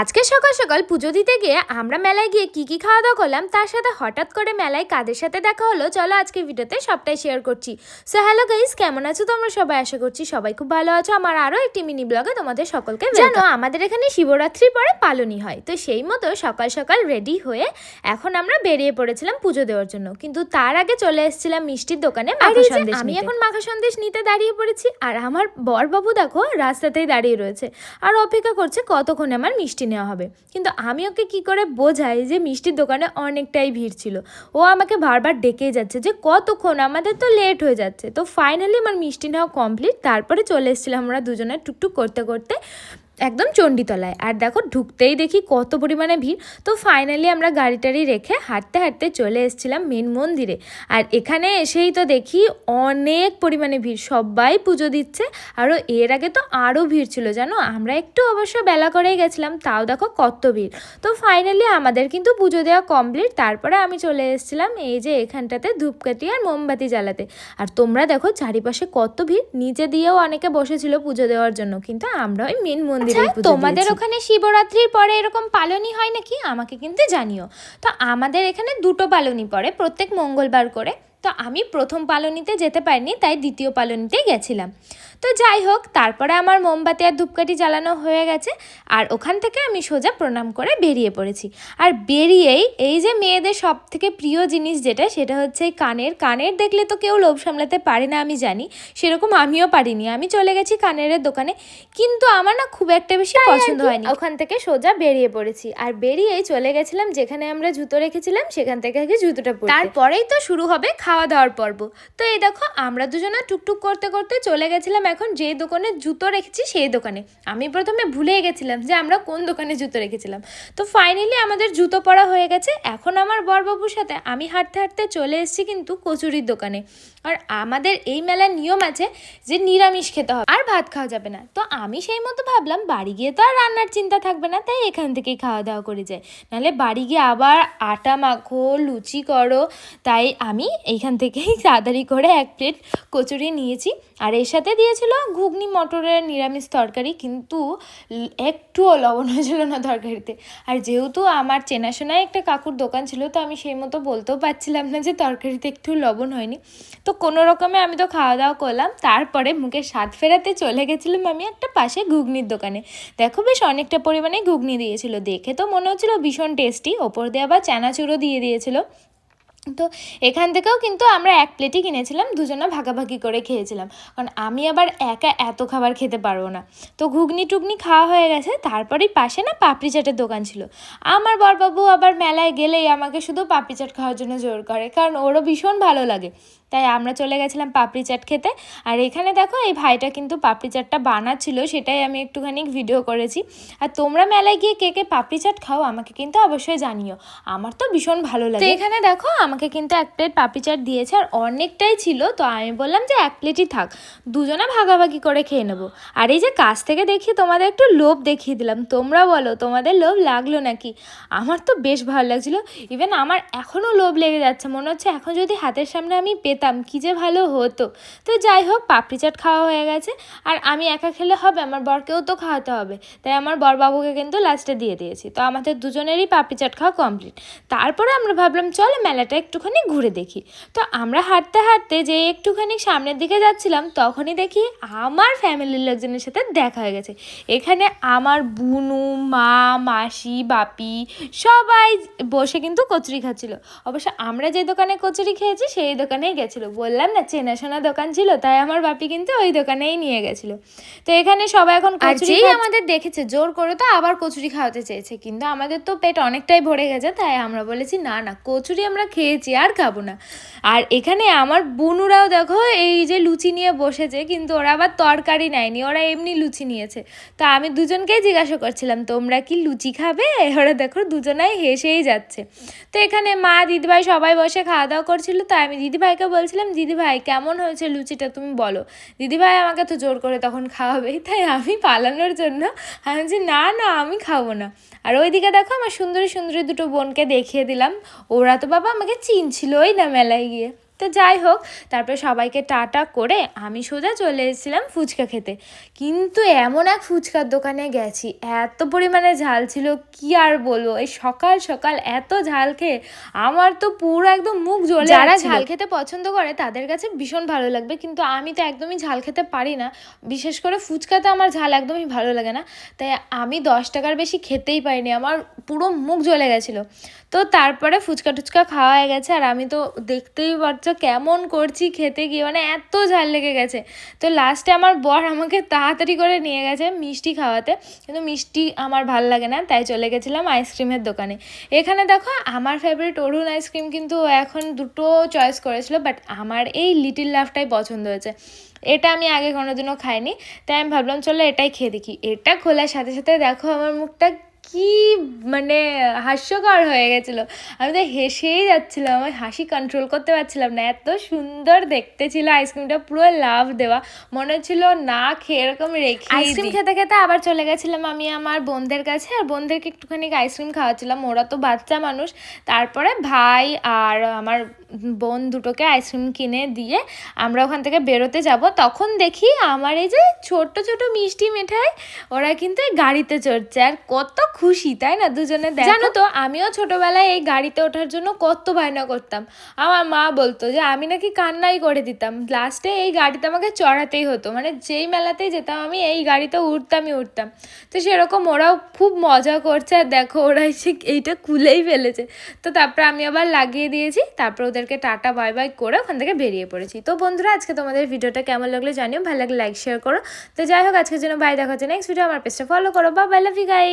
আজকে সকাল সকাল পুজো দিতে গিয়ে আমরা মেলায় গিয়ে কি কি খাওয়া দাওয়া করলাম তার সাথে হঠাৎ করে মেলায় কাদের সাথে দেখা হলো চলো আজকে ভিডিওতে সবটাই শেয়ার করছি। সো হ্যালো গাইস কেমন আছো তোমরা? সবাই আশা করছি সবাই খুব ভালো আছো। আমার আরও একটি মিনি ব্লগে তোমাদের সকলকে জানো আমাদের এখানে শিবরাত্রি পরে পালনই হয় তো সেই মতো সকাল সকাল রেডি হয়ে এখন আমরা বেরিয়ে পড়েছিলাম পুজো দেওয়ার জন্য। কিন্তু তার আগে চলে এসেছিলাম মিষ্টির দোকানে মাখা সন্দেশ আমি এখন মাখা সন্দেশ নিতে দাঁড়িয়ে পড়েছি আর আমার বরবাবু দেখো রাস্তাতেই দাঁড়িয়ে রয়েছে। আর অপেক্ষা করছে কতক্ষণে আমার মিষ্টি নেওয়া হবে। কিন্তু আমি ওকে কী করে বোঝাই যে মিষ্টির দোকানে অনেকটাই ভিড় ছিল? ও আমাকে বারবার ডেকেই যাচ্ছে যে, কতক্ষণ? আমাদের তো লেট হয়ে যাচ্ছে। তো ফাইনালি আমার মিষ্টি নেওয়া কমপ্লিট তারপরে চলে এসেছিলাম আমরা দুজনে টুকটুক করতে করতে। একদম চণ্ডীতলায়। আর দেখো, ঢুকতেই দেখি কত পরিমাণে ভিড়। তো ফাইনালি আমরা গাড়ি টাড়ি রেখে হাঁটতে হাঁটতে চলে এসেছিলাম মেন মন্দিরে। আর এখানে এসেই তো দেখি অনেক পরিমাণে ভিড়। সবাই পুজো দিচ্ছে। আরও এর আগে তো আরও ভিড় ছিল, জানো? আমরা একটু অবশ্য বেলা করেই গেছিলাম, তাও দেখো কত ভিড়। তো ফাইনালি আমাদের কিন্তু পুজো দেওয়া কমপ্লিট তারপরে আমি চলে এসেছিলাম এই যে এখানটাতে ধূপকাঠি আর মোমবাতি জ্বালাতে। আর তোমরা দেখো চারিপাশে কত ভিড়। নিচে দিয়েও অনেকে বসেছিল পুজো দেওয়ার জন্য, কিন্তু আমরা ওই মেন মন্দিরে তোমাদের ওখানে শিবরাত্রির পরে এরকম পালনই হয় নাকি? আমাকে কিন্তু জানিও। তো আমাদের এখানে দুটো পালনই পড়ে প্রত্যেক মঙ্গলবার করে। তো আমি প্রথম পালনিতে যেতে পারিনি তাই দ্বিতীয় পালনিতে গেছিলাম। তো যাই হোক তারপরে আমার মোমবাতি আর ধূপকাঠি জ্বালানো হয়ে গেছে আর ওখান থেকে আমি সোজা প্রণাম করে বেরিয়ে পড়েছি। আর বেরিয়েই এই যে মেয়েদের সব থেকে প্রিয় জিনিস যেটা সেটা হচ্ছে কানের। কানের দেখলে তো কেউ লোভ সামলাতে পারে না আমি জানি। সেরকম আমিও পারিনি। আমি চলে গেছি কানের দোকানে কিন্তু আমার না খুব একটা বেশি পছন্দ হয়নি। ওখান থেকে সোজা বেরিয়ে পড়েছি। আর বেরিয়েই চলে গেছিলাম যেখানে আমরা জুতো রেখেছিলাম সেখান থেকে আগে জুতোটা তারপরেই তো শুরু হবে খাওয়া দাওয়ার পর্ব। তো এই দেখো, আমরা দুজনে টুকটুক করতে করতে চলে গেছিলাম এখন যে দোকানে জুতো রেখেছি সেই দোকানে। আমি প্রথমে ভুলে গেছিলাম যে আমরা কোন দোকানে জুতো রেখেছিলাম। তো ফাইনালি আমাদের জুতো পরা হয়ে গেছে। এখন আমার বরবাবুর সাথে আমি হাঁটতে হাঁটতে চলে এসেছি কিন্তু কচুরির দোকানে। আর আমাদের এই মেলার নিয়ম আছে যে নিরামিষ খেতে হবে, আর ভাত খাওয়া যাবে না। তো আমি সেই মতো ভাবলাম, বাড়ি গিয়ে তো আর রান্নার চিন্তা থাকবে না, তাই এখান থেকেই খাওয়া দাওয়া করে যাই। নাহলে বাড়ি গিয়ে আবার আটা মাখো, লুচি করো, তাই আমি এইখান থেকেই তাড়াতাড়ি করে এক প্লেট কচুরি নিয়েছি। আর এর সাথে দিয়েছিল ঘুগনি, মটরের নিরামিষ তরকারি, কিন্তু একটুও লবণ হয়েছিল না তরকারিতে। আর যেহেতু আমার চেনাশোনায় একটা কাকুর দোকান ছিল, তো আমি সেই মতো বলতেও পারছিলাম না যে তরকারিতে একটু লবণ হয়নি। তো কোনো রকমে আমি তো খাওয়া দাওয়া করলাম। তারপরে মুখে স্বাদ ফেরাতে চলে গেছিলাম আমি একটা পাশে ঘুগনির দোকানে। দেখো বেশ অনেকটা পরিমাণে ঘুগনি দিয়েছিল। দেখে তো মনে হচ্ছিল ভীষণ টেস্টি। ওপর দিয়ে আবার চানাচুরও দিয়ে দিয়েছিল। তো এখান থেকেও কিন্তু আমরা এক প্লেটই কিনেছিলাম দুজনে ভাগাভাগি করে খেয়েছিলাম। কারণ আমি আবার একা এত খাবার খেতে পারব না। তো ঘুগনি টুগনি খাওয়া হয়ে গেছে তারপরেই পাশে না পাপড়ি চাটের দোকান ছিল। আমার বরবাবু আবার মেলায় গেলেই আমাকে শুধু পাপড়ি চাট খাওয়ার জন্য জোর করে কারণ ওরও ভীষণ ভালো লাগে। তাই আমরা চলে গেছিলাম পাপড়ি চাট খেতে। আর এখানে দেখো এই ভাইটা কিন্তু পাপড়ি চাটটা বানাচ্ছিল সেটাই আমি একটুখানি ভিডিও করেছি। আর তোমরা মেলায় গিয়ে কে কে পাপড়ি চাট খাও আমাকে কিন্তু অবশ্যই জানিও। আমার তো ভীষণ ভালো লাগে। এখানে দেখো আমাকে কিন্তু এক প্লেট পাপড়ি চাট দিয়েছে আর অনেকটাই ছিল, তো আমি বললাম যে এক প্লেটই থাক, দুজনে ভাগাভাগি করে খেয়ে নেব। আর এই যে কাছ থেকে দেখি তোমাদের একটু লোভ দেখিয়ে দিলাম, তোমরা বলো তোমাদের লোভ লাগল নাকি? আমার তো বেশ ভালো লাগছিল ইভেন আমার এখনও লোভ লেগে যাচ্ছে, মনে হচ্ছে এখন যদি হাতের সামনে আমি পেতাম, কি যে ভালো হতো। তো যাই হোক, পাপড়ি চাট খাওয়া হয়ে গেছে, আর আমি একা খেলে হবে, আমার বরকেও তো খাওয়াতে হবে, তাই আমার বরবাবুকে কিন্তু লাস্টে দিয়ে দিয়েছি, তো আমাদের দুজনেরই পাপড়ি চাট খাওয়া কমপ্লিট তারপরে আমরা ভাবলাম, চলো মেলাটা একটুখানি ঘুরে দেখি। তো আমরা হাঁটতে হাঁটতে যে একটুখানি সামনের দিকে যাচ্ছিলাম তখনই দেখি আমার ফ্যামিলির লোকজনের সাথে দেখা হয়ে গেছে। এখানে আমার বুনু মা মাসি বাপি সবাই বসে কিন্তু কচুরি খাচ্ছিল। অবশ্য আমরা যে দোকানে কচুরি খেয়েছি সেই দোকানেই গেছিল। বললাম না চেনাশোনা দোকান ছিল তাই আমার বাপি কিন্তু ওই দোকানেই নিয়ে গেছিল। তো এখানে সবাই এখন কচুরি আমাদের দেখেছে জোর করে তো আবার কচুরি খাওয়াতে চেয়েছে। কিন্তু আমাদের তো পেট অনেকটাই ভরে গেছে তাই আমরা বলেছি না না কচুরি আমরা খেয়েছি, আর খাব না। আর এখানে আমার বুনুরাও দেখো এই যে লুচি নিয়ে বসেছে, কিন্তু ওরা আবার তরকারি নেয়নি, ওরা এমনি লুচি নিয়েছে। তো আমি দুজনকেই জিজ্ঞাসা করছিলাম, তোমরা কি লুচি খাবে? ওরা দেখো দুজনাই হেসেই যাচ্ছে। তো এখানে মা, দিদিভাই সবাই বসে খাওয়া দাওয়া করছিল, তো আমি দিদিভাইকে বলছিলাম, দিদিভাই, কেমন হয়েছে লুচিটা তুমি বলো? দিদিভাই আমাকে তো জোর করে তখন খাওয়াবেই, তাই আমি পালানোর জন্য আমি বলছি, না না, আমি খাব না। আর ওইদিকে দেখো আমার সুন্দরী সুন্দরী দুটো বোনকে দেখিয়ে দিলাম। ওরা তো বাবা আমাকে চিনছিলই না মেলায় গিয়ে? তো যাই হোক তারপরে সবাইকে টাটা করে আমি সোজা চলে এসেছিলাম ফুচকা খেতে। কিন্তু এমন এক ফুচকার দোকানে গেছি এত পরিমাণে ঝাল ছিল কি আর বলব? এই সকাল সকাল এত ঝাল খেয়ে আমার তো পুরো একদম মুখ জ্বলে যারা ঝাল খেতে পছন্দ করে তাদের কাছে ভীষণ ভালো লাগবে কিন্তু আমি তো একদমই ঝাল খেতে পারি না। বিশেষ করে ফুচকাতে আমার ঝাল একদমই ভালো লাগে না। তাই আমি দশ টাকার বেশি খেতেই পারিনি আমার পুরো মুখ জ্বলে গেছিল। তো তারপরে ফুচকা টুচকা খাওয়া হয়ে গেছে আর আমি তো দেখতেই পাচ্ছ কেমন করছি খেতে গিয়ে মানে এত ঝাল লেগে গেছে। তো লাস্টে আমার বর আমাকে তাড়াতাড়ি করে নিয়ে গেছে মিষ্টি খাওয়াতে, কিন্তু মিষ্টি আমার ভালো লাগে না, তাই চলে গেছিলাম আইসক্রিমের দোকানে। এখানে দেখো, আমার ফেভারিট অরুণ আইসক্রিম কিন্তু এখন দুটো চয়েস করেছিল বাট আমার এই লিটিল লাভটাই পছন্দ হয়েছে। এটা আমি আগে কোনোদিনও খাইনি, তাই আমি ভাবলাম, চলো এটাই খেয়ে দেখি। এটা খোলার সাথে সাথে দেখো আমার মুখটা কি মানে হাস্যকর হয়ে গেছিল। আমি তো হেসেই যাচ্ছিলাম, আমি হাসি কন্ট্রোল করতে পারছিলাম না। এত সুন্দর দেখতে ছিল আইসক্রিমটা, পুরো লাভ দেওয়া। মনে হচ্ছিল না খেয়ে এরকম রেখে আইসক্রিম খেতে খেতে আবার চলে গেছিলাম আমি আমার বোনদের কাছে, আর বোনদেরকে একটুখানি আইসক্রিম খাওয়াচ্ছিলাম। ওরা তো বাচ্চা মানুষ। তারপরে ভাই আর আমার বোন দুটোকে আইসক্রিম কিনে দিয়ে আমরা ওখান থেকে বেরোতে যাব। তখন দেখি আমার এই যে ছোট ছোট মিষ্টি মেঠাই, ওরা কিন্তু এই গাড়িতে চড়ছে। আর কত খুশি, তাই না? দুজনে জানো তো, আমিও ছোটবেলায় এই গাড়িতে ওঠার জন্য কত বায়না করতাম। আমার মা বলতো যে, আমি নাকি কান্নাই করে দিতাম। লাস্টে এই গাড়িতে আমাকে চড়াতেই হতো। মানে যেই মেলাতেই যেতাম আমি, এই গাড়িতে উঠতামই উঠতাম। তো সেরকম ওরাও খুব মজা করছে। আর দেখো, ওরা এসে এইটা খুলেই ফেলেছে। তো তারপরে আমি আবার লাগিয়ে দিয়েছি। তারপর ওদেরকে টাটা, বাই বাই করে ওখান থেকে বেরিয়ে পড়েছি। তো বন্ধুরা, আজকে তোমাদের ভিডিওটা কেমন লাগল জানিও, ভালো লাগলে লাইক শেয়ার করো। তো যাই হোক, আজকের জন্য বাই দেখা হচ্ছে নেক্সট ভিডিও আমার পেজটা ফলো করো। বা বাই লাভ ইউ গাই